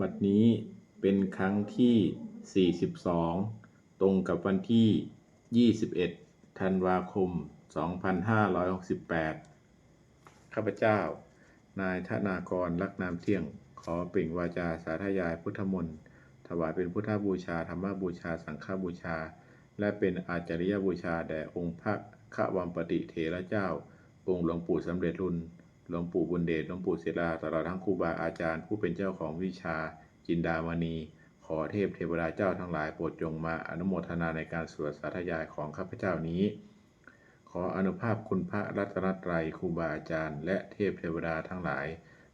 บัดนี้เป็นครั้งที่ 42 ตรงกับวันที่ 21 ธันวาคม 2568 ข้าพเจ้า นายธนากรลักนามเที่ยง ขอเปล่งวาจาสาธยายพุทธมนต์ถวายเป็นพุทธบูชา ธรรมบูชา สังฆบูชา และเป็นอาจาริยบูชาแด่องค์พระขวัมปติเถระเจ้า องค์หลวงปู่สำเร็จรุ่น หลวงปู่บุญเดชหลวงปู่ศิลาตลอดทั้งครูบาอาจารย์ ผู้เป็นเจ้าของวิชาจินดามณี ขอเทพเทวดาเจ้าทั้งหลายโปรดจงมาอนุโมทนาในการสวดสาธยายของข้าพเจ้านี้ ขออนุภาพคุณพระรัตนตรัยครูบาอาจารย์ และเทพเทวดาทั้งหลาย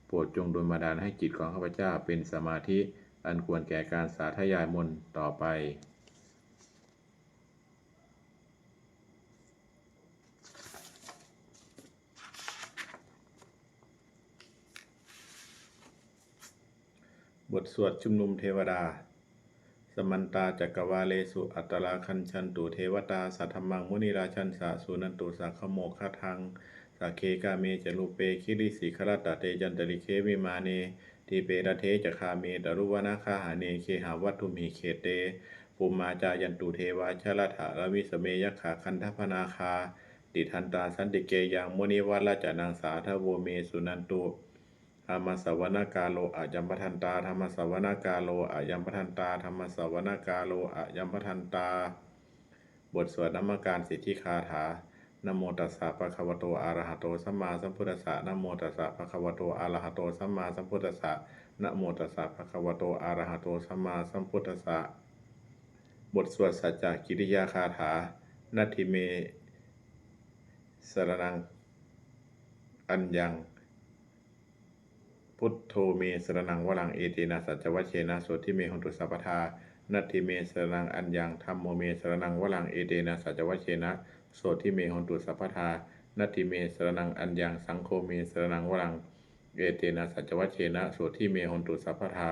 โปรดจงดลบันดาลให้จิตของข้าพเจ้าเป็นสมาธิ อันควรแก่การสาธยายมนต์ต่อไป บทสวดชุมนุมเทวดา สมันตาจักรวาเลสุอัตราคัญชันตุเทวตาสัทธมังมุนีราชันสะสุนันตุสักขโมคทังสักเคกาเมจรูเปคิริสิขรตตเตจันตริเควิมาเนทีเปรเทจคาเมตรุวนาคาหาเนเคหาวัตถุมีเขตเตภูมิมาจายันตุเทวาชลถาระวิสเมยขาคันทพนาคาติทันตาสันติเกยังมุนิวัลจานังสาทโวเมสุนันตุ ธรรมสวนากาโลอายัมปทันตาธรรมสวนากาโลอายัมปทันตาธรรมสวนากาโลอายัมปทันตา บทสวดนมการสิทธิคาถานโมตัสสะภะคะวะโตอะระหะโตสัมมาสัมพุทธัสสะนโมตัสสะภะคะวะโตอะระหะโตสัมมาสัมพุทธัสสะนโมตัสสะภะคะวะโตอะระหะโตสัมมาสัมพุทธัสสะบทสวดสัจจกิริยาคาถานัตถิเมสรนังอัญญัง พุทโธเมสรนังวรังเอตินาสัจวัชเชนะโสทิเมหนตุสัพพทานัตถิเมสรนังอัญญังธรรมโมเมสรนังวรังเอเตนะสัจวัชเชนะโสทิเมหนตุสัพพทานัตถิเมสรนังอัญญังสังโฆเมสรนังวรังเอเตนะสัจวัชเชนะโสทิเมหนตุสัพพทา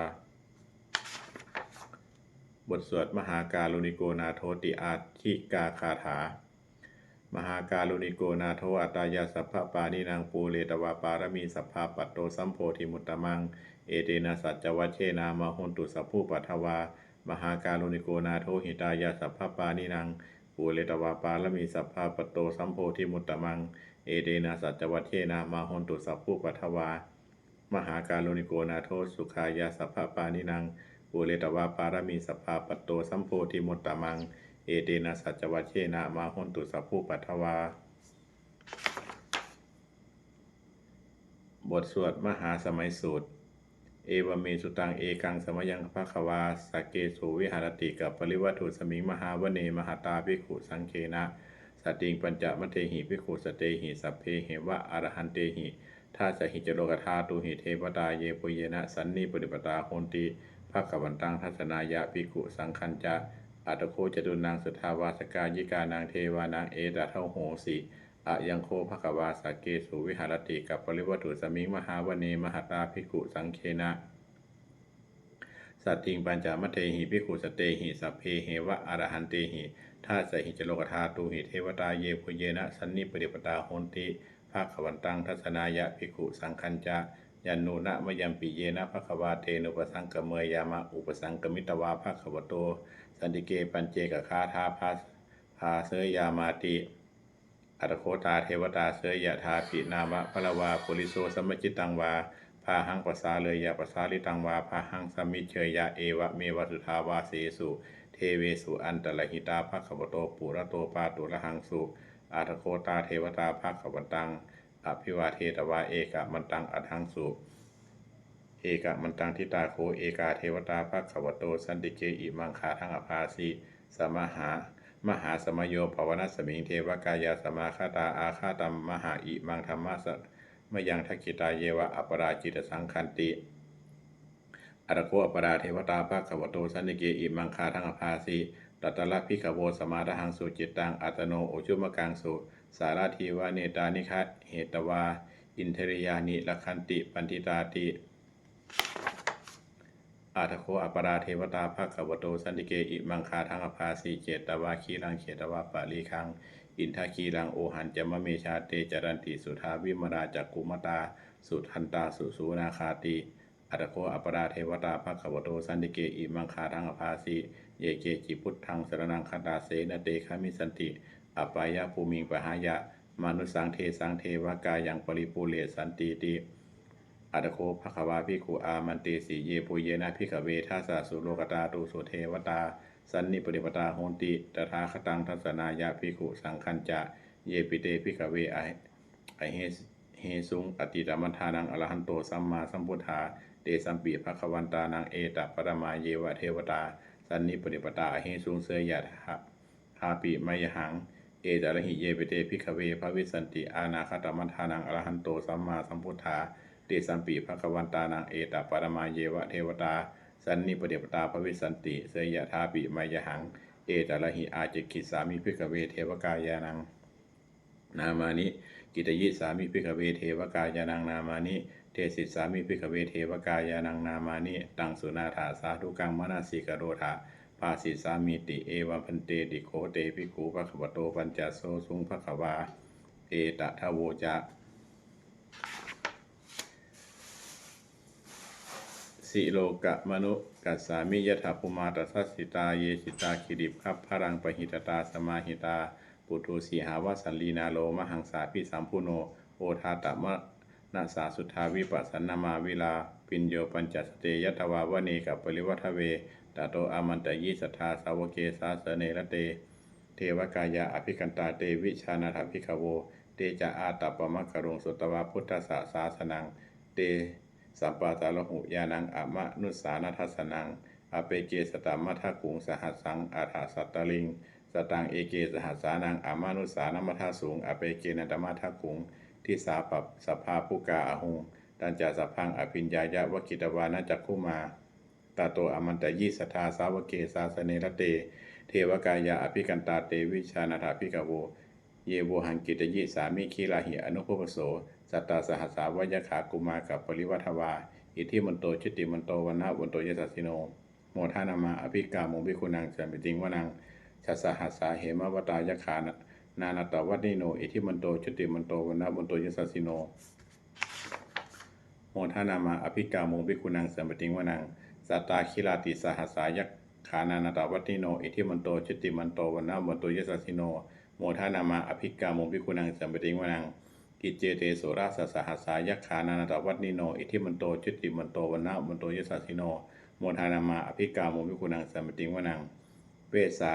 บทสวดมหาการุณิโกนาโทติอาทิกาคาถา มหาการุณิโกนาโทอัตายาสัพพปานินางปูเรตวาปารมีสัพพาปัตโตสัมโพธิมุตตมัง เอเตนะสัจจวัชเชนามาหนตุสัพพุปัทวา มหาการุณิโกนาโทหิตายาสัพพปานินางปูเรตวาปารมีสัพพาปัตโตสัมโพธิมุตตมัง เอเตนะสัจจวัชเชนามาหนตุสัพพุปัทวา มหาการุณิโกนาโทสุขายาสัพพปานินางปูเรตวาปารมีสัพพาปัตโตสัมโพธิมุตตมัง เอเตนะสัจวัชเชนะมาหนตุสัพพุปัทวา บทสวดมหาสมัยสูตร เอวเมสุตังเอกังสมยังภะควาสกเกสุวิหารติกับปริวัตุสมิงมหาวเนมหาตาภิกขุสังเคนะสติงปัญจมเทหิภิกขุสเตหิสัพเพเหวะอรหันเตหิท่าสหิจโลกธาตุหิเทวตาเยปุเยนะสันนิปริปตาโหนติภะควันตังทัศนายะภิกขุสังคัญจะ อัตโคจตุนางสุทาวาสกายิกานางเทวานางเอตะเทโหสิอะยังโคภควาสาเกสุวิหารติกับปริวัตุสมิงมหาวเนมหตาภิกุสังเคนะสัตติงปัญจมเทหิภิกขุสเตหิสัพเพเหวะอรหันเตหิท่าสหิจโลกธาตุหิเทวตาเยปุเยนะสันนิปริปตาโหนติภาควันตังทัศนายะภิกขุสังคัญจะยันนูนะมยัมปิเยนะภควาเตนุปสังกเมยยามะอุปสังกมิตวาภควโต สันติเกปัญเจกคาทาภาภาเสยยามาติ อัตโคตาเทวตาเสยยะธาปินามะพละวาปุริโสสมมจิตังวาพาหังปัสสาเลยยะปัสสาลิตังวาพาหังสมิเชยยะเอวะเมวะสุทาวาเสสุเทเวสุอันตละหิตาภะคะวโตปุระโตปาตุระหังสุอัตโคตาเทวตาภะคะวันตังอภิวาเทตวาเอกะมันตังอัตหังสุ เอกะมันตังทิตาโคเอกาเทวตาภะคะวโต สันติเกอิมังคาทังอภาสิสมหามหาสมโยภาวนาสมิงเทวกายาสมาคาตาอาคาตัมมหาอิมังธรรมะสะมยังทักขิตาเยวะอัปราจิตสังคันติอรโคอัปปราเทวตาภาควโตสันนิเกอิมังคาทังอภาสีตัตละพิขโวสมาทหังสุจิตตังอัตโนโอชุมกังสุสาราทีวาเนตานิคะเหตวา อินเทริยานิลคันติ ปันติตาติ อาทโคอัปปราเทวตาภาควโตสันติเกอิมังคาทังอภาสีเจตวาคีรังเขตวาปาลีคัง อินทาคีรังโอหันจมะเมชาเตจรันติสุทาวิมราจักกุมตา สุทันตาสุสูนาคาติอัตโคอัปปราเทวตาภะคะวโตสันติเกอิมังคาทังอภาสีเยเกจิพุทธังสรนังคตาเสนเตคามิสันติอปายะภูมิงปหายะมนุสังเทสังเทวกายังปริปูเรสันติติ อัตโคภควาภิกขุอามันติสีเยปุเยนะภิกเวทัสสะสุโลกตาตุสุเทวตา สันนิปริปตาโหนติตถาคตังทัศนายะภิกขุสังคัญจะเยปิเตภิกเวไอไอเฮเฮสุงอติตมัทานังอรหันโตสัมมาสัมพุทธาเตสัมปีภควันตานังเอตปรมาเยวะเทวตา สันนิปริปตาเฮสุงเสยยะทะทาปิมยหังเอจารหิเยปิเตภิกเวภวิสันติอานาคตมัทานังอรหันโตสัมมาสัมพุทธา เตสัมปีภควันตานังเอตปรมาเยวะเทวตา สันนิปเดปตาภวิสันติ เสยยะทาปิมายหัง เอตระหิอาจิกิสามิพิกเวเทวกายานัง นามานิ กิตยิสามิพิกเวเทวกายานังนามานิ เทศิสามิพิกเวเทวกายานังนามานิ ตังสุนาถาสาธุกังมนาสีกโรธาภาสิสามิติเอวพันเตติโคเตภิกขุภควโตปัญจโสสุงภควาเอตทะโวจะ สิโลกะมนุกัสสามิยถาภูมาตัสสสิตาเยสิตาคิริปคับพรังปหิตตาสมาหิตา ปุถุสีหาวสันลีนาโลมหังสาพิสัมพุโนโอทาตมะนาสาสุทธาวิปัสสนามาวิลา ปิญโยปัญจสเตยตวาวเนกับปริวัทเวตโตอามันตยิสัทธาสาวเกสาสเนระเต เทวกายะอภิกันตาเตวิชานาถพิกโว เตจะอาตปมัคครุงสุตวาพุทธสสาสนัง เต สัมปาตาลหุยานังอะมะนุสานัทัสนังอเปเกสตามัทกุงสหัสสังอาถาสัตตลิง สตังเอเกสหัสสานังอะมานุสานัมทาสูงอเปเกนันตมัทกุง ที่สาปับสภาภูกาอาหุงตันจาสพังอภิญญายะวกิตวานาจักขุมาตาโตอมันตยิสทาสาวเกสาสเนรเต เทวกายะอภิกันตาเตวิชานาถาภิกโว เยโวหังกิตยิสามิคีลาหิอนุภพโส สัตตาสหัสสาวยขากุมากับปริวัทวา อิทิมันโตชิติมันโตวันนะวันโตยสัสสิโน โมทานามาอภิกาโมภิคุนังจันปิติงวนังชัสสหัสสาเหมวตายขานะนานาตวัตนิโน อิทิมันโตชิติมันโตวันนะวันโตยสัสสิโน โมทานามาอภิกาโมภิคุนังสัมปิติงวนังสัตตาคิลาติสหัสสายักขานานาตวัตติโน อิทิมันโตชิติมันโตวันนะวันโตยสัสสิโน โมทานามาอภิกาโมภิคุนังสัมปิติงวนัง กิจเจเตโสราสสหัสสายักขานานาตวัตนิโน อิทิมันโตชิติมันโตวันนะวันโตยสัสสิโนโมทานามาอภิกาโมวิคุนังสัมปติงวนัง เวสา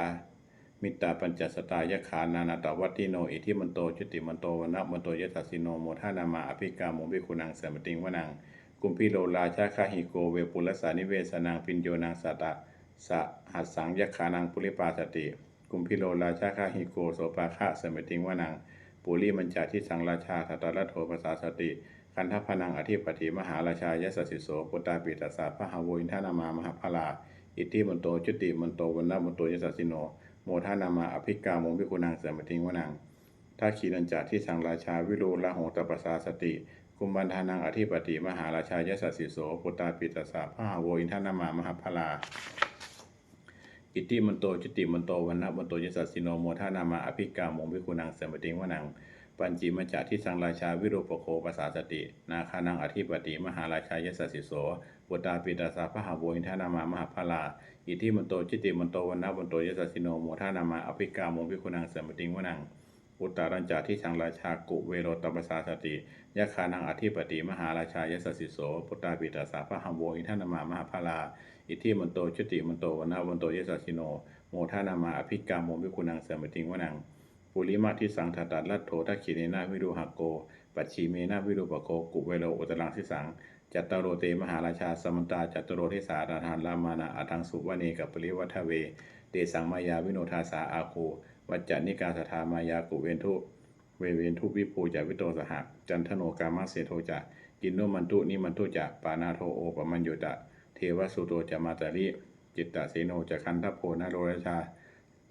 มิตาปัญจสตายขานานาตวัตติโน อิทิมันโตชุติมันโตวันนะมันโตยสัสสิโนโมทานามาอภิกาโมวิคุนังสัมปติงวนัง กุมพิโลราชาคาหิโกเวปุลสานิเวสนังปิญโยนังสัตะสะหัสสังยักขานังปุริปาสติ กุมพิโลราชาคาหิโกโสปาคะสัมปติงวนัง ปุริมันจาทิสังราชาทัตตะโทภาษาสติ คันทพนังอธิปติมหาราชายสสสิโสปุตตาปิตัสสะพะหาวอินทานามามหาพลา อิทธิมันโตจุติมันโตวันนะมันโตยสัสิโน โมทานามาอภิกาโมวิคุนังเสมติงวนังถ้าขีนันจาที่สังราชาวิโรละโหตปัสสาสติกุมบันทานังอธิปติมหาราชายสสสิโสปุตตาปิตัสสะพะหาวอินทานามามหาพลา อิทธิมันโตจุติมันโตวันนะมันโตยสัสสิโนโมทานามาอภิกาโมวิคุนังเสมติงวนัง ปัญจีมจาที่สังราชาวิโรปโคภาษาสติ นาคานังอธิปติมหาราชายสสสิโสปุตตาปิตัสสะพะหาโวินทานามามหาพลาอิทธิมันโตจิติมันโตวันนะวันโตยสัสสิโนโมทานามาอภิกาโมวิคุนังเสมติงวนังอุตตารัญจาที่สังราชากุเวโรตปสาสติยะคานังอธิปติมหาราชายสสสิโสปุตตาปิตัสสะพะหาโวอินทานามามหาพลา อิทธิมันโตจุติมันโตวันนะวันโตเยสัสสิโน โมทานามาอภิกาโมวิคุนังเสมติงวนังปุริมาทิสังทัตตัดลัตโถทักขิเนนาวิรุหักโก ปัจฉิเมนาวิรุปโคกุเวโรอุตรังสิสังจัตตโรเตมหาราชาสมันตาจัตตารโรทิสาราธานรามานาอาทังสุวเนกับปริวัทเว เตสังมายาวิโนทาสาอาโควัจจานิกาสถามายากุเวนทุเวเวนทุวิภูจาวิโตสหะจันทโนกามาเสโทจะกินโนมันตุนิมันตุจะปานาโทโอปมัญโยจะ วสุโตจะมาตาริจิตตเสโนจะคันทโพนาโรราชา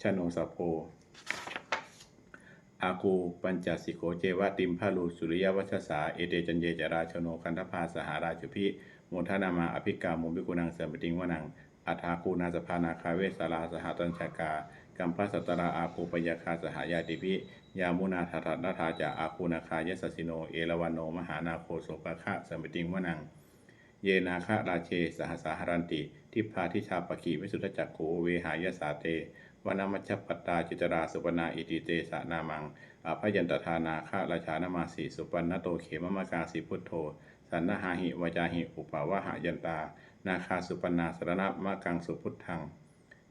ชโนสัพโพอาคูปัญจสิโกเจวะติมพาลูสุริยวัชสาเอเตจันเยจราชโนคันธพาสหาราชพิโมทนามาอภิกาโมบิกุนังเสมติงวนังอัฐาคูนาสภานาคาเวสาราสหตัญชากากัมพัสตราอาคูปยาคาสหายาติพิยามุนาทัตนาทาจาอาคูนาคายสสิโน เอราวันโนมหานาโคโสปะคะเสมติงวนัง เยนาคะราเชสหสาหรันติ ทิพาทิชาปกีวิสุทธจักขูเวหายสาเตวนามัชปปตตาจิตราสุปนาอิติเตสะนามังอภยันตทานาคะราชานามาสีสุปันนโตเขมมากาสีพุทโธ สันนหาหิวจาหิ อุปาวะหายันตา นาคาสุปนาสรณะมะกังสุพุทธัง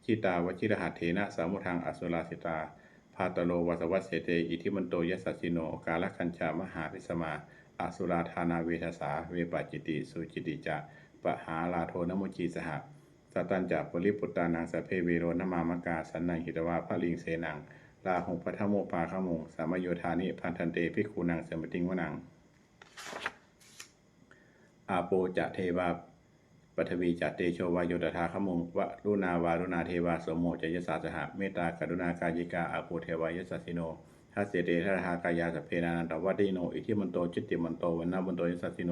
ชิตาวชิรหัตเถนะสามุทังอสุราสิตา พาตโลวัสวัสเสเตอิทิมันโตยัสสิโน กาลคัญจามหาพิสมา อสุราธานาเวทสา เวปจิติ สุจิติจะปะหาลาโทนโมจีสหะสตันจะปริปุตตานังสพเพเวโรนมามกาสันนังหิตวาพระลิงเสนังลาหงพัทโมปาขมงสามโยธานิพันธันเตพิกขุนังเสมติงวนัง อาโปจะเทวาปฐวีจะเตโชวายโยตถาขมงวะรุณาวารุณาเทวาสมโมจยสาสหะเมตตากรุณากายิกาอาโปเทวายสสสิโน ทัสเสเตทัทากายาสเพนานันตวัติโน อิทิมันโตจิตติมันโตวันนาวันโตยสสสิโน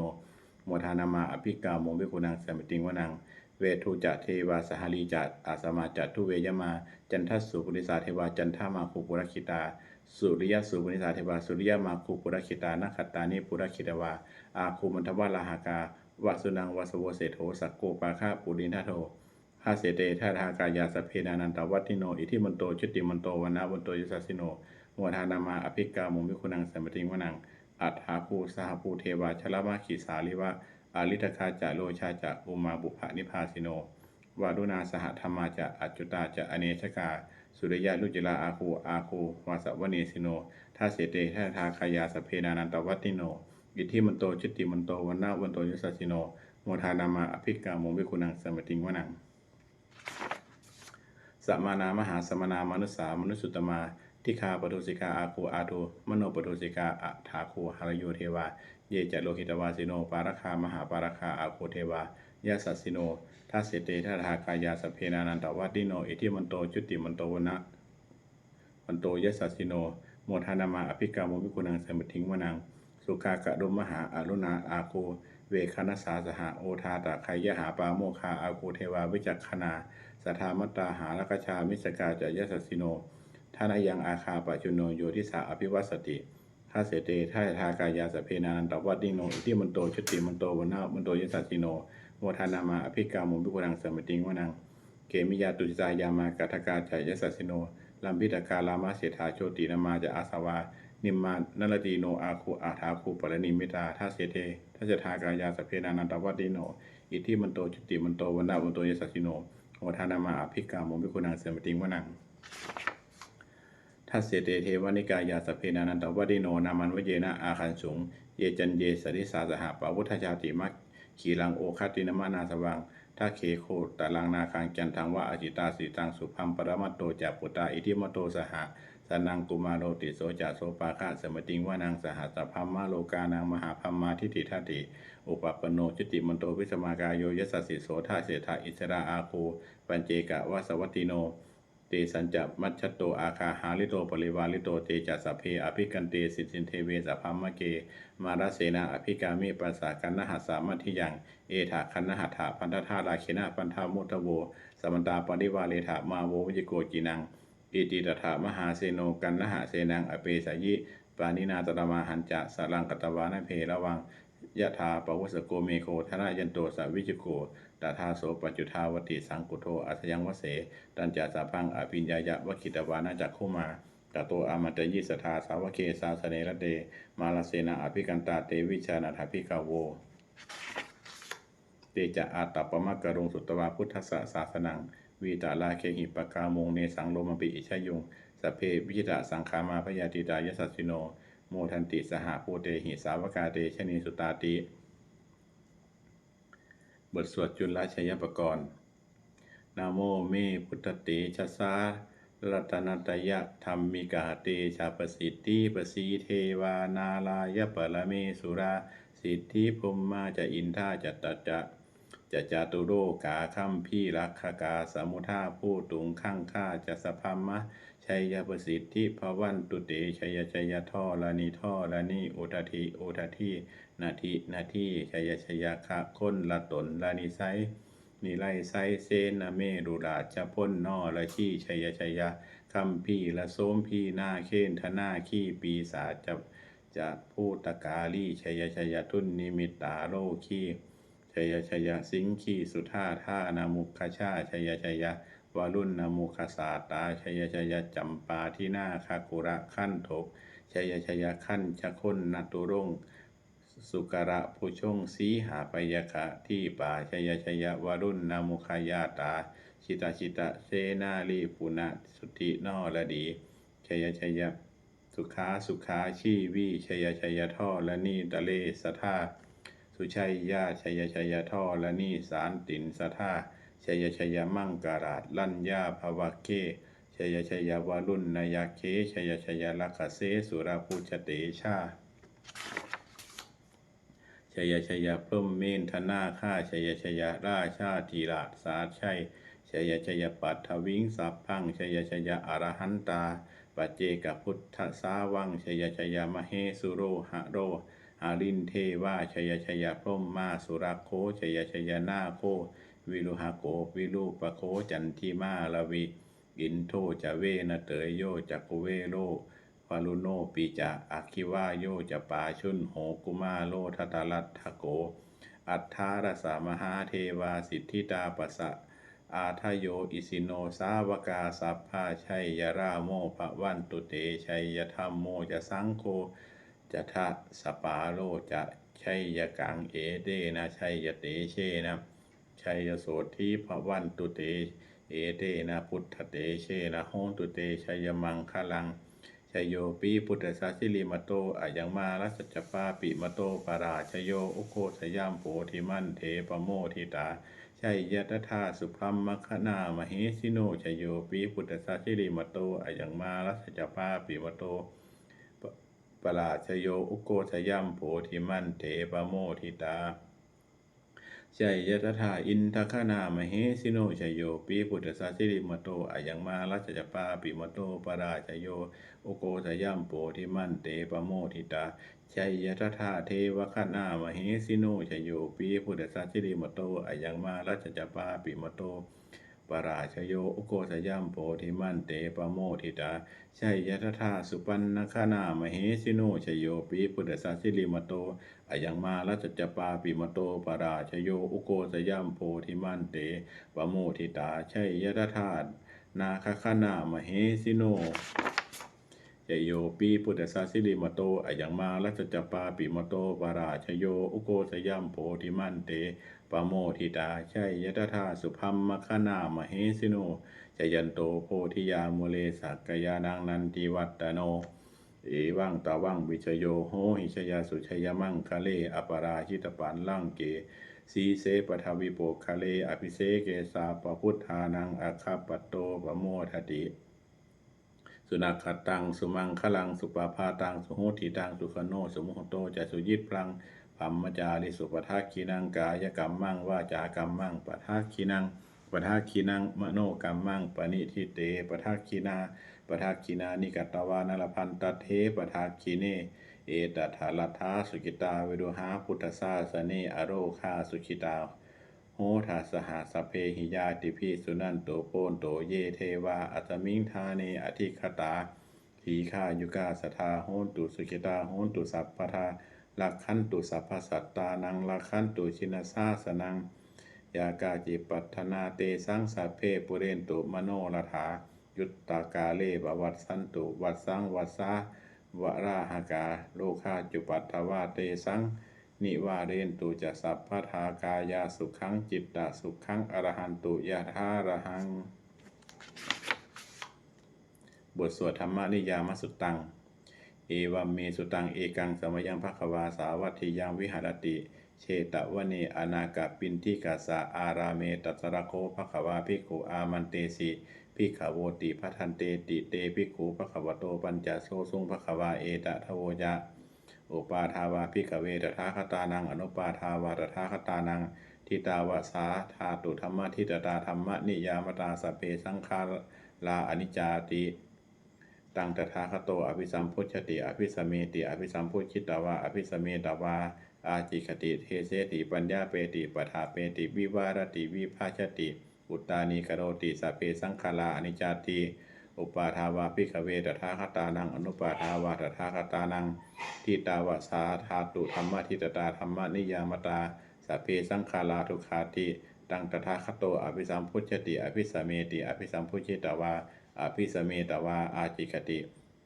โมทานามาอภิกาโมวิคุนังเสมติงวนัง เวทุจะเทวาสหลีจัตอาสมาจัตทุเวยมา จันทัสสุปุริสาเทวาจันทามาคุปุรคิตา สุริยสุปุริสาเทวาสุริยมาคุปุรคิตานักขัตานิปุรคิตวา อาคูมันทวาลาหากาวะสุนังวะสโวเสโถสักโกปาคาปุรินทโทหาเสเตทาทากายาสเพนานันตวัตติโน อิทิมันโตจุติมันโตวนาวันโตยุสสสิโน มัวทานามาอภิกามุมิคุนังสัมปติงวนังอัฏฐาภูสหภูเทวาชลมาขีสาลิวะอาลิตคาจะโลชาจะอุมาบุพนิพาสิโนวารุณาสหธรรมาจะอัจจุตาจะอเนชกา สุริยะลุจิลาอาคูอาคูวาสวเนสิโนท่าเสเตท่าทาคายาสเพนานันตวัตติโนอิทธิมันโตจิติมันโตวันนาวันโตยุสสสิโนโมทานามาอภิกาโมวิคุนังสมติงวนังสัมมานามหาสมนามนุสสามนุสุตมา ทิคาปทุสิกาอาคูอาทูมโนปทุสิกาอัฐาคูหารโยเทวา เยจะโลหิตวาสิโน ปารคามหาปารคาอาโคเทวายาสัสิโนทัสเสเตทัทากายาสเพนานันตวัติโน อิทธิมันโตจุติมันโตวนะวันโตยสัสิโน โมทานามาอภิกาโมวิคุนังสมติงวนัง สุกากะดมมหาอรุณาอาโคเวคณสาสหะโอทาตะไคยหาปาโมคาอาโคเทวาวิจักขณาสทามตาหาลกชามิสกาจะยสัสิโน ทานายังอาคาปัจจุโนโยทิสาอภิวัสติท่าเสเตท่าทากายาสเพนานันตวัตติโนอิทิมันโตชุติมันโตวันนามันโตยสัสสิโนโมทานามาอภิกาโมวิคุนังเสมติงวนัง เกมิยาตุจิตายามากัทกาจายสัสสิโนลัมพิตกาลามาเสถาโชตินามาจะอาสวา นิมมานรตีโนอาคูอาทาคูปรณิมิตาทัสเสเททัสทากายาสเพนานันตวัตติโนอิทิมันโตจุติมันโตวันนาวันโตยสัสสิโนโอทานามาอภิกาโมวิคุนังเสมติงวนัง ทัสเสเตเทวนิกายาสเพนานันตวัตติโนนามันวเยนะอาคันสุงเยจันเยสริสาสหปาวุธชาติมัคขีลังโอคัตินมานาสวังถ้าเคโคตาลังนาคังจันทังวะอจิตาสีตังสุพัมปรมัตโตจัปุตตาอิทิมโตสหะสนังกุมาโรติโสจะโสปาคะสมติงว่านังสหัสพัมมาโลกานังมหาพัมมาทิฏฐิทัติอุปปปโนจิติมันโตวิสมากายโยยสสสิโสทาเสถาอิสราอาโคปัญเจกะวสวัตติโน เตสัญจะมัชชโตอาคาหาลิโตปริวาลิโตเตจัสเพอภิกันเตสิทินเทเวสพัมมะเก มารเสนาอภิกามิปัสสากันนหัสสามัทิยังเอถาคันนหัตถาพันธทาราเคนะพันธามุตโวสมันตาปริวาเลถามาโววิจโกจินังอิติตถามหาเสโนกันนหะเสนังอเปสายิปานินาตตมาหันจะสารังกตวานเพระวัง ยะธาปวุสโกเมโคธนายันโตสาวิจโกตถาโสปัจจุทาวติสังกุโทอัสยังวเส ตัญจาสาพังอภิญญายะวคิตวานาจักขุมาตโตอามัตยิสทาสาวเกสาสเนระเด มาลเสนาอภิกันตาเตวิชานาถภิกาโวเตจะอาตัปปมะกะรุงสุตตวาพุทธสศาสนัง วีตาลาเคหิปกามงเนสังโลมปิอิชยุงสเพวิจิตาสังขามาพยาติตายสัสสิโน โมทันติสหาภูเตหิสาวกาเตชนีสุตาติ บทสวดจุลชยปกรณ์นะโมเมพุทธเตชะสารัตนัตยะธรรมิกาเตชาปสิทธิปสีเทวานาลายปรเมสุรา สิทธิพรหมมาจะอินท่าจะตัจจะ จะจาตุโรกาคัมพี่รักขกาสมุท่าผู้ตุงข้างข้าจะสพัมมะชัยประสิทธิภวันตุเตชัยชัยท่อลานีท่อลานีอุทธิอุทธินาทีนาทีชัยชัยคะค้นละตนลานิไซนิไลไซเซนะเมรุราจะพ้นนอละขี้ชัยชัยคัมพี่ละโสมพี่หน้าเค้นทนาขี้ปีศาจจะจะพูตกาลีชัยชัยทุนนิมิตตาโลขี้ ชชัยชัยสิงคีสุธาท่านามุขชาชัยชัยวารุณนามุขสาตาชัยชัยจำปาที่หน้าคากุระขั้นทกชัยชัยขั้นชะคนนตุรงสุกระผู้ชงสีหาปยคะที่ป่าชยชยวารุณนามุขายาตา ชิตาชิตะเสนาลีปุณะสุตินอระดีชยชยสุขาสุขาชีวีชยชยท่อละนีตะเลสทา สุชัยยาชัยชัยท่อละนี่สารตินสท่าชัยชัยมั่งการาชลัญญาภวะเกชยชัยวารุณนายาเคชัยชัยลักขเสสุราภูชเตชาชัยชัยพรหมเมนธนาค่าชัยชัยราชาธีราชสาชัยชัยชยปัทวิงสัพพังชัยชัยอรหันตาปัจเจกพุทธสาวังชัยชัยมเหสุโรหะโร หารินเทวาชยชยพรมมาสุรโคชยชยนาโค วิรุหโกวิรูปโคจันทิมาลวิอินโทจะเวนะเตยโยจักุเวโลวารุโนปีจะอัคิวาโยจะปาชุนโหกุมาโลทัตลัตทะโก อัฏฐารสามหาเทวาสิทธิตาปสะอาทโยอิสิโนสาวกาสัพพาชัยยราโมภวันตุเตชัยยธรรมโมจะสังโฆ จะทะสปาโลจะชัยยกังเอเดนะชัยยเตเชนะชัยยโสธีภวันตุเต เอเตนะพุทธเตเชนะโหนตุเตชัยมังคลังชยโยปีพุทธสาสิลิมโตอายังมารัสจจปาปิมโตปาราชโยอุโคสยามโพธิมันเทปโมทิตาชัยยตถาสุพรมมคณามเหสิโนชยโยปีพุทธสาสิลิมโตอายังมารัสจจปาปิมโต ปราชโยอุโกสยามโพธิมันเทปโมทิตาชัยยตถาอินทคานามเหสิโนชยโยปีพุทธสาสิริมโตอายังมารัชจปาปิมโตปราชโยโอโกสยัมโปธิมันเตปโมทิตาชัยยตถาเทวคานามเหสิโนชยโยปีพุทธสาสิริมโตอายังมารัชจปาปิมโต ปราชโยโอโกสยัมโปธิมันเตปโมทิตาชัยยตถาสุปันนคานามเหสิโนชโยปีพุทธสาสิริมโตอายังมารัชจปาปิมโตปราชโยอุโกสยัมโพธิมันเตปโมทิตาชัยยตถานาคคานามเหสิโนยโยปีพุทธสาสิริมโตอายังมารัชจปาปิมโตปราชโยอุโกสยัมโพธิมันเต ปโมทิตาชัยยตถาสุพัมมคานามเหสิโนจยันโตโพธิยามุเลสักกยานังนันติวัตโน เอวังตาวังวิชโยโหหิชยาสุชยมังคะเลอปราชิตปันลังเก สีเสปทวิโปคะเลอภิเสเกสาปพุทธานังอาคาปโตปโมทติสุนัขตัง สุมังคลัง สุปาพาตัง สุโหติตัง สุขโน สุมุหโตจะสุยิตพลัง พัมมจาริสุปทักขีนังกายกรรมมั่งวาจากรรมมั่งปทักขีนังปทักขีนังมโนกรรมมั่งปณิทิเตปทักขีนาปทักขีนานิกัตตวานลพันตเทปทักขีเนเอตัทาลัทธาสุกิตาเวิรุหาพุทธสาสเนอโรคาสุขิตาโหทัสหาสเพหิยาติพิสุนันโตโปนโตเยเทวาอัตมิงทาเนอธิคตาขีฆายุกาสทาโหนตุสุขิตาโหนตุสัพพทา ลักขันตุสัพพสัตตานังลักขันตุชินสาสนังยากาจิปัฏนาเตสังสัพเพปุเรนตุมโนรถายุตตากาเลบวัตสันตุวัดสังวัดสาวราหากาโลคาจุปัตถวาเตสังนิวาเรนตุจะสัพพทากายาสุขังจิตตสุขังอรหันตุยะธาระหัง บทสวดธรรมนิยามสุตตัง เอวัมเมสุตังเอกังสมยังภควาสาวัตถิยังวิหารติ เชตวเนอนาคปินทิกาสาอาราเมตัสระโคภควาภิกขุอามันเตสิภิกขโวติพัทันเตติเตภิกขุภควโตปัญจโซสุงภควาเอตทโวยะโอปาทาวาภิกขเวตถาคตานังอนุปาทาวาตถาคตานังทิตาวาสาธาตุธรรมทิตตาธรรมนิยามตาสเพสังขาลาอนิจจาติ ตังตถาคโตอภิสัมพุชติ อภิสเมติ อภิสัมพุชิตวาอภิสเมตวาอาจิคติเทเสติปัญญาเปติปทาเปติ วิวารติวิภาชติ อุตตานีกโรติสเพสังขาราอนิจาติอุปาทาวาภิกเวตถาคตานังอนุปาทาวาตถาคตานังทิตาวาสาธาตุธรรมทิตตาธรรมนิยามตาสเพสังขาราทุกขาติตังตถาคตโตอภิสัมพุชติ อภิสเมติ อภิสัมพุชิตวา อภิสมเมตวาอาจิคติ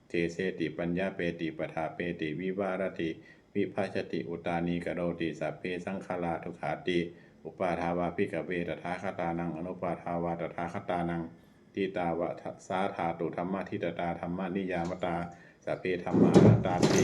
เทเสติปัญญาเปติปทาเปติวิวารติ วิภาชติอุตานีกโรติสัพเพสังขาราทุขาติ อุปาทาวาพิกเวตถาคตานังอนุปาทาวาตถาคตานังทิตาวะสาธาตุธรรมะทิตตาธรรมะนิยามตาสัพเพธรรมาตาติ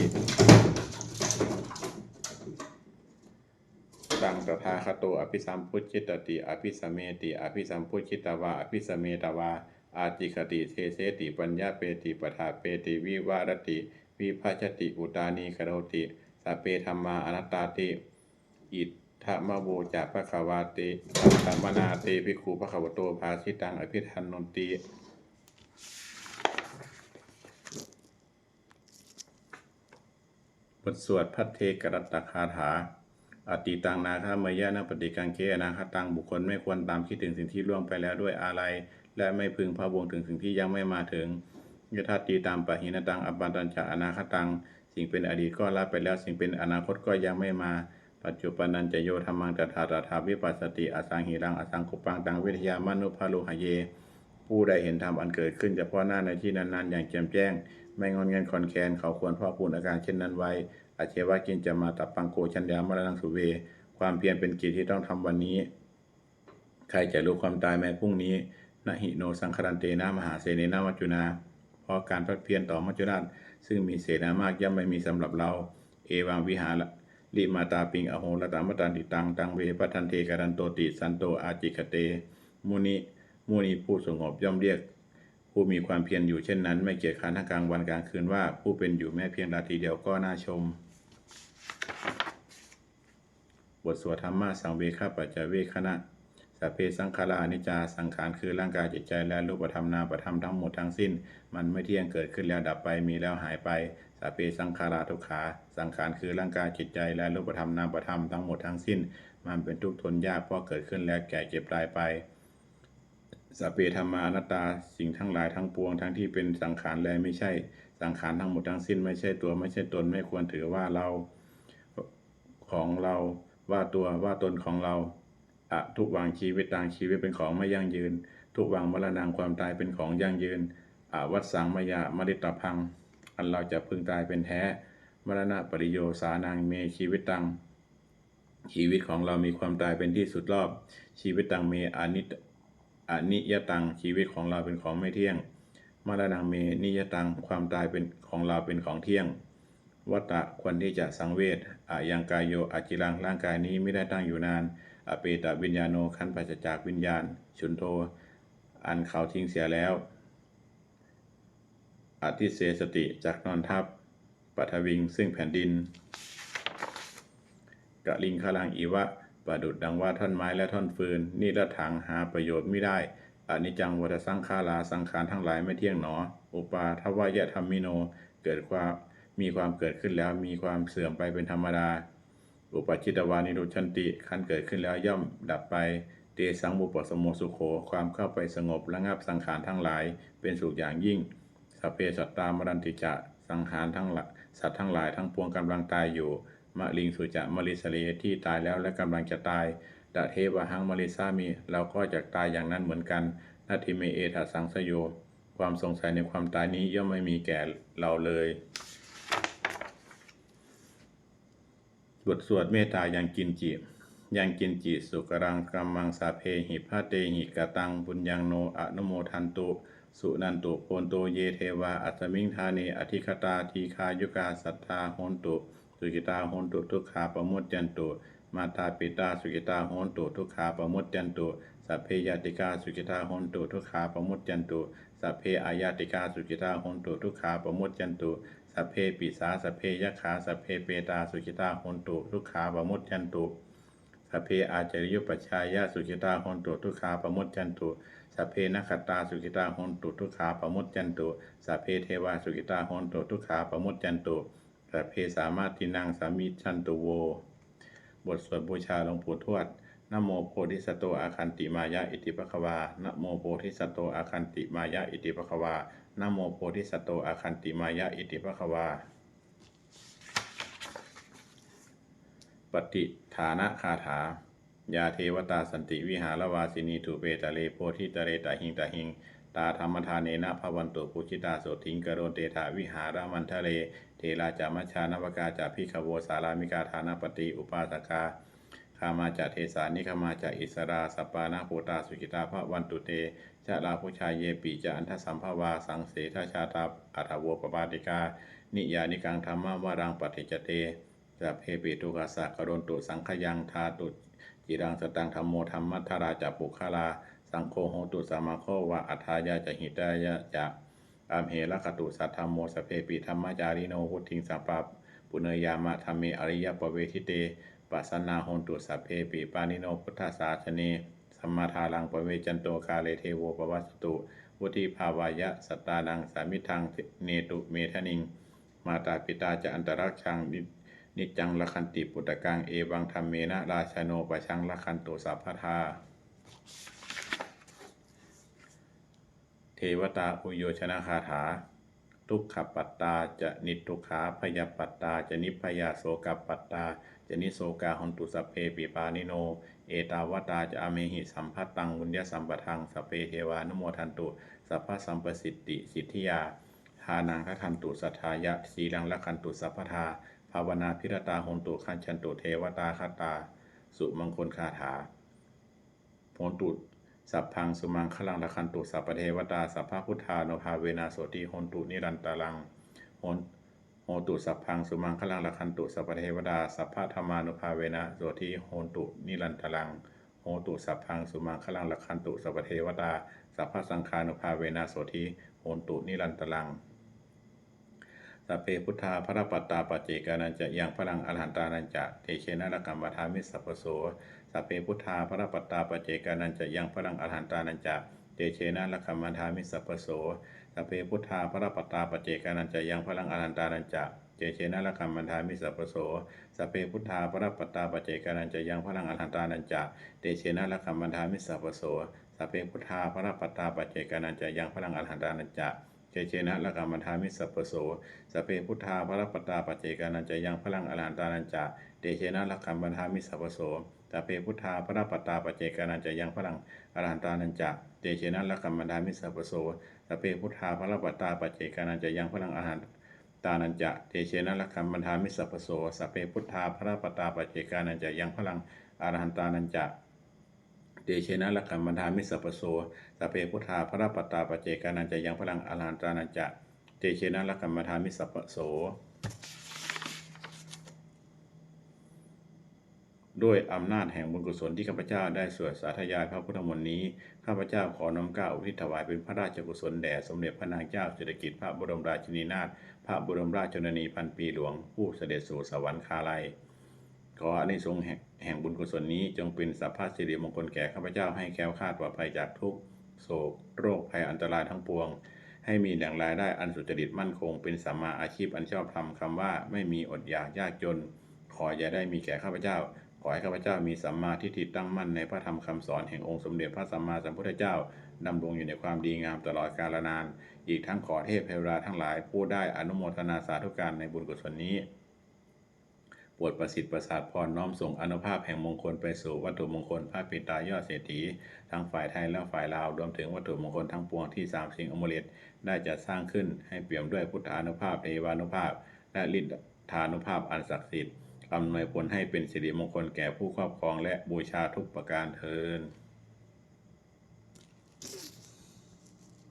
ตังตถาคตโตอภิสัมพุทธิตติ อภิสเมติ อภิสัมพุทธิตวาอภิสเมตวา อาจิคติเทเสติปัญญาเปติปทาเปติวิวารติ วิภัชติอุตานีกโรติสเพธรรมาอนัตตาติ อิทธมโวจะพระขวาติสัมมนาเตภิกขุพระขวโตภาชิตังอภิทันนนติบทสวดพัทเทกรัตตคาถาอติตังนาคามยะนาปฏิกังเคอนาคตังบุคคลไม่ควรตามคิดถึงสิ่งที่ล่วงไปแล้วด้วยอะไร และไม่พึงพะวงถึงสิ่งที่ยังไม่มาถึงยทัตตีตามปะหินตังอปันตัญจะอนาคตัง สิ่งเป็นอดีตก็ละไปแล้ว สิ่งเป็นอนาคตก็ยังไม่มา ปัจจุบันนันจะโยธรรมังตถาตถาวิปัสสติอสังหิรังอสังคุปังตังวิทยามนุภาโลหะเย ผู้ใดเห็นธรรมอันเกิดขึ้นเฉพาะหน้าในที่นั้นๆ อย่างแจ่มแจ้ง ไม่งอนเงินคอนแคนเขาควรพ่อพูนอาการเช่นนั้นไว้อาเชวะกินจะมาตับปังโกชันยามรณังสุเว ความเพียรเป็นกิจที่ต้องทำวันนี้ ใครจะรู้ความตายแม้พรุ่งนี้ นะหิโนสังครันเตนะมหาเสนนามัจจุนา เพราะการพักเพียรต่อมัจจุราช ซึ่งมีเสนามากย่อมไม่มีสำหรับเรา เอวังวิหารลิมาตาปิงอโหรตามตันติตังตังเวปัทันเทการันโตติสันโตอาจิกเต มุนิมุนิผู้สงบย่อมเรียก ผู้มีความเพียรอยู่เช่นนั้น ไม่เกียจคร้านทั้งกลางวันกลางคืนว่าผู้เป็นอยู่แม้เพียงนาทีเดียวก็น่าชม บทสวดธรรมะสังเวคปัจจเวคณะ สัพเพสังขารานิจจาสังขารคือร่างกายจิตใจและรูปธรรมนามธรรมทั้งหมดทั้งสิ้น มันไม่เที่ยงเกิดขึ้นแล้วดับไปมีแล้วหายไปสัพเพสังขาราทุกขาสังขารคือร่างกายจิตใจและรูปธรรมนามธรรมทั้งหมดทั้งสิ้น มันเป็นทุกข์ทนยากเพราะเกิดขึ้นแล้วแก่เจ็บตายไปสัพเพธรรมานัตตาสิ่งทั้งหลายทั้งปวงทั้งที่เป็นสังขารและไม่ใช่ สังขารทั้งหมดทั้งสิ้นไม่ใช่ตัวไม่ใช่ตนไม่ควรถือว่าเราของเราว่าตัวว่าตนของเรา อะทุกวางชีวิตต่างชีวิตเป็นของไม่ยั่งยืน ทุกวางมรณะความตายเป็นของยั่งยืนอาวัดสังมายามริตพัง อันเราจะพึงตายเป็นแท้ มรณะปริโยสานังเมชีวิตตัง ชีวิตของเรามีความตายเป็นที่สุดรอบ ชีวิตตังเมอนิตอนิยตัง ชีวิตของเราเป็นของไม่เที่ยง มรณะเมนิยตัง ความตายเป็นของเราเป็นของเที่ยง วัตตะควรที่จะสังเวชอายังกายโยอาจิรังร่างกายนี้ไม่ได้ตั้งอยู่นาน อเปตวิญญาโนขันปัจจากวิญญาณ ชุนโท อันเขาทิ้งเสียแล้ว อธิเสสติจากนอนทับปัทวิงซึ่งแผ่นดินกะลิงคลังอีวะประดุดดังว่าท่อนไม้และท่อนฟืน นี่ละถังหาประโยชน์ไม่ได้อนิจจังวัฏสังขาราสังขารทั้งหลายไม่เที่ยงหนอ อุปาทวายะธรรมิโน เกิดความมีความเกิดขึ้นแล้วมีความเสื่อมไปเป็นธรรมดา อุปจิตวานิรุชันติขั้นเกิดขึ้นแล้วย่อมดับไปเตสังบุปสมโมสุโขความเข้าไปสงบระงับสังขารทั้งหลาย เป็นสุขอย่างยิ่งสเพสัตตามรันติจะสังขารทั้งหลสัตว์ทั้งหลายทั้งปวงกำลังตายอยู่มะลิงสุจะมะลิสเลที่ตายแล้วและกำลังจะตายดะเทวะหังมะลิสามีเราก็จะตายอย่างนั้นเหมือนกันนาทิเมเอทัสังสโยความสงสัยในความตายนี้ย่อมไม่มีแก่เราเลย บทสวดเมตตายังกินจิยังกินจิสุกรังกัมมังสาเพหิพะเตหิกตังบุญยังโนอนุโมทันตุสุนันตุโพนโตเยเทวาอัตมิงธาเนอธิคตาทีคายุกาสัทธาโหนตุสุกิตาโหนตุทุกขาปมุตยันตุมาตาปิตาสุกิตาโหนตุทุกขาปมุตยันตุสัพเพยติกาสุกิตาโหนตุทุกขาปมุตยันตุสัพเพอายาติกาสุกิตาโหนตุทุกขาปมุตยันตุ สัพเพปิสาสัพเพยขาสัพเพเปตาสุกิตาโหนตุทุกขาปมุตยันตุสัพเพอาจริยุปชายาสุขิตาโหนตุทุกขาปมุตจันตุสัพเพนักขตาสุขิตาโหนตุทุกขาปมุตจันตุสัพเพเทวาสุขิตาโหนตุทุกขาปมุตจันตุสัพเพสามารถตินังสามิชันตุโว บทสวดบูชาหลวงปู่ทวดนโมโพธิสัตโตอาคันติมายะอิติปะควานโมโพธิสัตโตอาคันติมายะอิติปะควา นโมโพธิสัตโตอาคันติมายะอิติปะควา ปฏิฐานะคาถา ยาเทวตาสันติวิหารวาสินีถูเปตะเลโพธิตะเรตะหิงตะหิง ตาธรรมทานเนนะภวันตุปุจิตาโสทิงกโรเตถาวิหารมันทะเล เทราจามชานวกาจาพิขโวสารามิกาฐานาปฏิอุปาสกาคามาจาเทสานิคามาจาอิสราสปานาโพตาสุกิตาภวันตุเตชะลาพุชายเยปิจาอันทสัมภวาสังเสทชาตาอัฐโวปปาติกา นิยานิกังธรรมวารังปฏิจเตจะเพปิตุกัสสะกรณตุสังขยังทาตุจิรังสตังธรรมโมธรรมัทธาราจะปุคลาสังโฆโหตุสามาโควะอัฏฐายาจะหิตายะจะอามเหระคตุสัทธรรมโมสเพปิธรรมจาริโนพุทธิงสัปปะปุเนยามะธรรมเมอริยปเวทิเตปัสสนาโหตุสัพเพปิปานิโนพุทธศาสเน สัมมาทาลังปเวจันโตคาเลเทโวปวัสสตุวุธิภาวายะสตตานังสามิทังเนตุเมทนิง มาตาปิตาจะอันตรักชังนิจังละคันติปุตตะกังเอวังธรรมเมนะราชโนปะชังละคันโตสัพพทาเทวตาอุโยชนะคาถา ทุกขปัตตาจะนิทุกขาพยาปัตตาจะนิพยาโสกปัตตาจะนิโสกาหนตุสเพปิปานิโน เอตาวตาจะอเมหิสัมพัตตังวุญญสัมปทังสเพเทวานุโมทันตุสัพพสัมปสิทติสิทธิยาทานังคะคันตุสัทธายะสีลังละคันตุสัพพทาภาวนาพิรตาหนตุขันชันตุเทวตาคตา สุมังคลคาถาโหนตุสัพพังสุมังคลังละคันตุสัพพเทวตาสัพพพุทธาโนภาเวนะโสติโหนตุนิรันตาลังโหน หตุสัพพังสุมังคลังละคันตุสัพพเทวดาสัพพะธรรมานุภาเวนะโสติโหนตุนิรันตาลังโหตุสัพพังสุมังคลังละคันตุสัพพเทวดาสัพพะสังฆานุภาเวนะโสติโหนตุนิรันตาลังสัพเพพุทธาพระปัตตาปจเจกานันจะยังพลังอรหันตานันจะเตเชนะระกัมปทามิสัพโสสัพเพพุทธาพระปัตตาปจเจกานันจะยังพลังอรหันตานันจะเตเชนะระกัมปทามิสัพโส เพพุทธาพระปัตตาปเจกานันจะยังพลังอรหันตานันจะเตเชนะระกัมปทามิสัพโสสเพพุทธาพระปัตตาปเจกานันจะยังพลังอรหันตานันจะเตเชนะระกัมปทามิสัพโสสเพพุทธาพระปัตตาปเจกานันจะยังพลังอรหันตานันจะเจเจนะละกัมมันทามิสัพโสสเพพุทธาพระปตตาปเจกานันจะยังพลังอรหันตานันจะเตเชนะละกัมมันทามิสัพโสสเพพุทธาพระปตตาปเจกานันจะยังพลังอรหันตานันจะเตเชนะละกัมมันทามิสัพพโสส พเพพุทธาพระปตตาปัจเจกานันจะยังพลังอาหารตานันจะเตเชนะละคัมมันทามิสัพโสสพเพพุทธาพระปตตาปัจเจกานันจะยังพลังอรหันตานันจะเตเชนะละคัมมันทามิสัพโสสัพเพพุทธาพระปัตตาปจเจกานันจะยังพลังอรหันตานันจะเตเชนะละคัมมันทามิสัพพโส ด้วยอำนาจแห่งบุญกุศลที่ข้าพเจ้าได้สวดสาธยายพระพุทธมนต์นี้ข้าพเจ้าขอน้อมกล้าอุทิศถวายเป็นพระราชกุศลแด่สมเด็จพระนางเจ้าสิริกิติ์พระบรมราชินีนาถพระบรมราชชนนีพันปีหลวง ผู้เสด็จสู่สวรรคาลัยขออานิสงส์แห่งแห่งบุญกุศลนี้จงเป็นสัพพะสิริมงคลแก่ข้าพเจ้าให้แคล้วคลาดปลอดภัยจากทุกโศกโรคภัยอันตรายทั้งปวง ให้มีแหล่งรายได้อันสุจริตมั่นคง เป็นสัมมาอาชีพอันชอบธรรมคำว่าไม่มีอดอยากยากจน ขออย่าได้มีแก่ข้าพเจ้า ขอให้ข้าพเจ้ามีสัมมาทิฏฐิตั้งมั่นในพระธรรมคำสอนแห่งองค์สมเด็จพระสัมมาสัมพุทธเจ้าดำรงอยู่ในความดีงามตลอดกาลนาน อีกทั้งขอเทพเทวดาทั้งหลาย ผู้ได้อนุโมทนาสาธุการในบุญกุศลนี้ปรดประสิทธิ์ประสาทพรน้อมส่งอนุภาพแห่งมงคลไปสู่วัตถุมงคลพระปิตายอดเศรษฐีทั้งฝ่ายไทยและฝ่ายลาวรวมถึงวัตถุมงคลทั้งปวงที่สามสิ่งอมฤตได้จัดสร้างขึ้นให้เปี่ยมด้วยพุทธานุภาพเทวานุภาพ และฤทธานุภาพอันศักดิ์สิทธิ์ อำนวยผลให้เป็นสิริมงคลแก่ผู้ครอบครองและบูชาทุกประการเทิน